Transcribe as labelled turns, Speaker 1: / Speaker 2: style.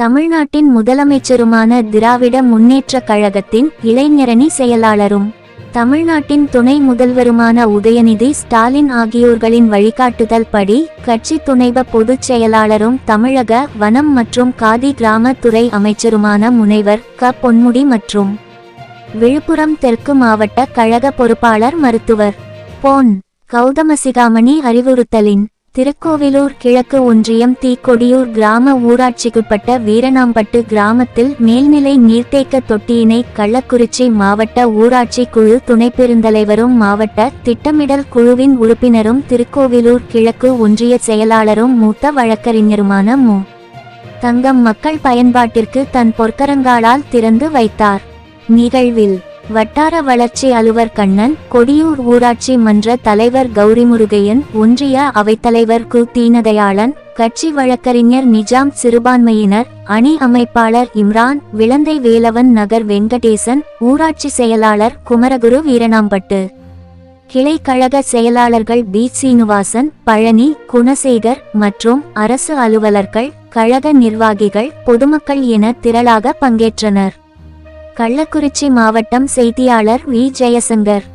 Speaker 1: தமிழ்நாட்டின் முதலமைச்சருமான திராவிட முன்னேற்றக் கழகத்தின் இளைஞரணி செயலாளரும் தமிழ்நாட்டின் துணை முதல்வருமான உதயநிதி ஸ்டாலின் ஆகியோர்களின் வழிகாட்டுதல் படி கட்சி துணைவ பொதுச் செயலாளரும் தமிழக வனம் மற்றும் காதி கிராமத்துறை அமைச்சருமான முனைவர் க. பொன்முடி மற்றும் விழுப்புரம் தெற்கு மாவட்ட கழக பொறுப்பாளர் மருத்துவர் பொன் கௌதமசிகாமணி அறிவுறுத்தலின் திருக்கோவிலூர் கிழக்கு ஒன்றியம் தீக்கொடியூர் கிராம ஊராட்சிக்குட்பட்ட வீரணாம்பட்டு கிராமத்தில் மேல்நிலை நீர்த்தேக்க தொட்டியினை கள்ளக்குறிச்சி மாவட்ட ஊராட்சி குழு துணை பெருந்தலைவரும் மாவட்ட திட்டமிடல் குழுவின் உறுப்பினரும் திருக்கோவிலூர் கிழக்கு ஒன்றிய செயலாளரும் மூத்த வழக்கறிஞருமான மு. தங்கம் மக்கள் பயன்பாட்டிற்கு தன் பொற்கரங்காலால் திறந்து வைத்தார். நிகழ்வில் வட்டார வளர்ச்சி அலுவலர் கண்ணன் கொடியூர் ஊராட்சி மன்ற தலைவர் கௌரிமுருகையன் ஒன்றிய அவைத்தலைவர் கு. தீனதயாளன் கட்சி வழக்கறிஞர் நிஜாம் சிறுபான்மையினர் அணி அமைப்பாளர் இம்ரான் விளந்தை வேலவன் நகர் வெங்கடேசன் ஊராட்சி செயலாளர் குமரகுரு வீரணாம்பட்டு கிளை கழக செயலாளர்கள் பி. சீனிவாசன் பழனி குணசேகர் மற்றும் அரசு அலுவலர்கள் கழக நிர்வாகிகள் பொதுமக்கள் என திரளாக பங்கேற்றனர். கள்ளக்குறிச்சி மாவட்டம் செய்தியாளர் வி. ஜெயசங்கர்.